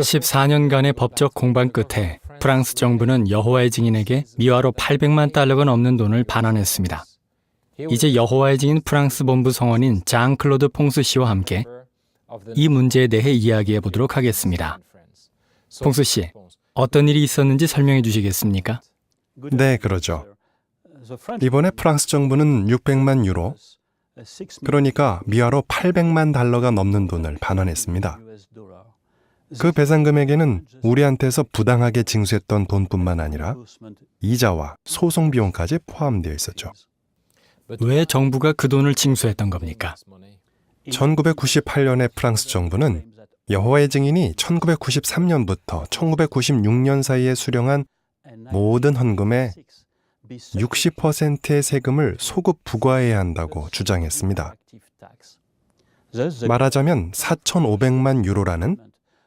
14년간의 법적 공방 끝에 프랑스 정부는 여호와의 증인에게 미화로 800만 달러가 넘는 돈을 반환했습니다. 이제 여호와의 증인 프랑스 본부 성원인 장 클로드 퐁스 씨와 함께 이 문제에 대해 이야기해 보도록 하겠습니다. 퐁스 씨, 어떤 일이 있었는지 설명해 주시겠습니까? 네, 그러죠. 이번에 프랑스 정부는 600만 유로, 그러니까 미화로 800만 달러가 넘는 돈을 반환했습니다. 그 배상 금액에는 우리한테서 부당하게 징수했던 돈뿐만 아니라 이자와 소송 비용까지 포함되어 있었죠. 왜 정부가 그 돈을 징수했던 겁니까? 1998년에 프랑스 정부는 여호와의 증인이 1993년부터 1996년 사이에 수령한 모든 헌금의 60%의 세금을 소급 부과해야 한다고 주장했습니다. 말하자면 4,500만 유로라는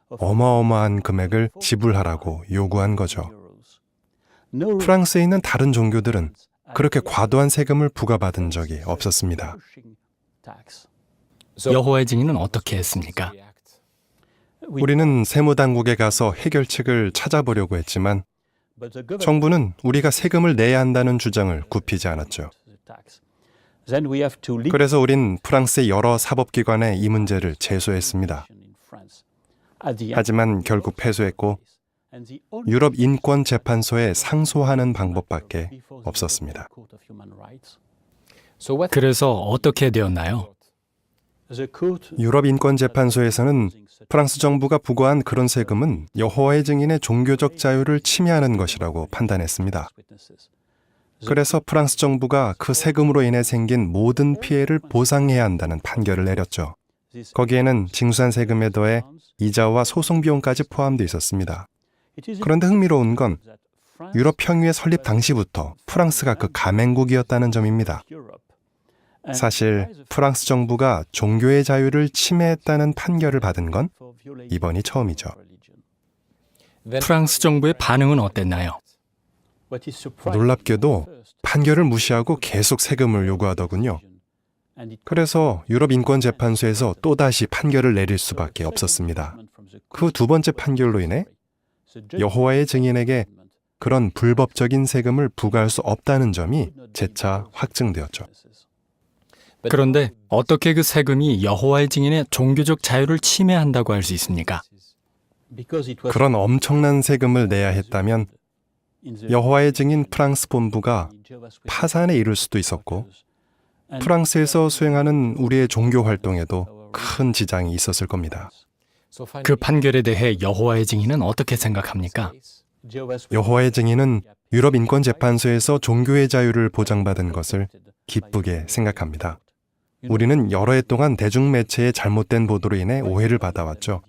어마어마한 금액을 지불하라고 요구한 거죠. 프랑스에 있는 다른 종교들은 그렇게 과도한 세금을 부과받은 적이 없었습니다. 여호와의 증인은 어떻게 했습니까? 우리는 세무당국에 가서 해결책을 찾아보려고 했지만 정부는 우리가 세금을 내야 한다는 주장을 굽히지 않았죠. 그래서 우린 프랑스의 여러 사법기관에 이 문제를 제소했습니다. 하지만 결국 패소했고 유럽 인권 재판소에 상소하는 방법밖에 없었습니다. 그래서 어떻게 되었나요? 유럽 인권 재판소에서는 프랑스 정부가 부과한 그런 세금은 여호와의 증인의 종교적 자유를 침해하는 것이라고 판단했습니다. 그래서 프랑스 정부가 그 세금으로 인해 생긴 모든 피해를 보상해야 한다는 판결을 내렸죠. 거기에는 징수한 세금에 더해 이자와 소송 비용까지 포함되어 있었습니다. 그런데 흥미로운 건 유럽 평유의 설립 당시부터 프랑스가 그 가맹국이었다는 점입니다. 사실 프랑스 정부가 종교의 자유를 침해했다는 판결을 받은 건 이번이 처음이죠. 프랑스 정부의 반응은 어땠나요? 놀랍게도 판결을 무시하고 계속 세금을 요구하더군요. 그래서 유럽 인권 재판소에서 또다시 판결을 내릴 수밖에 없었습니다. 그 두 번째 판결로 인해 여호와의 증인에게 그런 불법적인 세금을 부과할 수 없다는 점이 재차 확증되었죠. 그런데 어떻게 그 세금이 여호와의 증인의 종교적 자유를 침해한다고 할 수 있습니까? 그런 엄청난 세금을 내야 했다면 여호와의 증인 프랑스 본부가 파산에 이를 수도 있었고 프랑스에서 수행하는 우리의 종교 활동에도 큰 지장이 있었을 겁니다. 그 판결에 대해 여호와의 증인은 어떻게 생각합니까? 여호와의 증인은 유럽 인권 재판소에서 종교의 자유를 보장받은 것을 기쁘게 생각합니다. 우리는 여러 해 동안 대중 매체의 잘못된 보도로 인해 오해를 받아왔죠.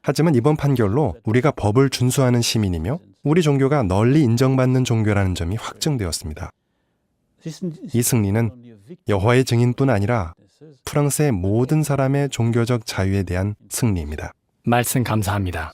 하지만 이번 판결로 우리가 법을 준수하는 시민이며 우리 종교가 널리 인정받는 종교라는 점이 확증되었습니다. 이 승리는 여호와의 증인뿐 아니라 프랑스의 모든 사람의 종교적 자유에 대한 승리입니다. 말씀 감사합니다.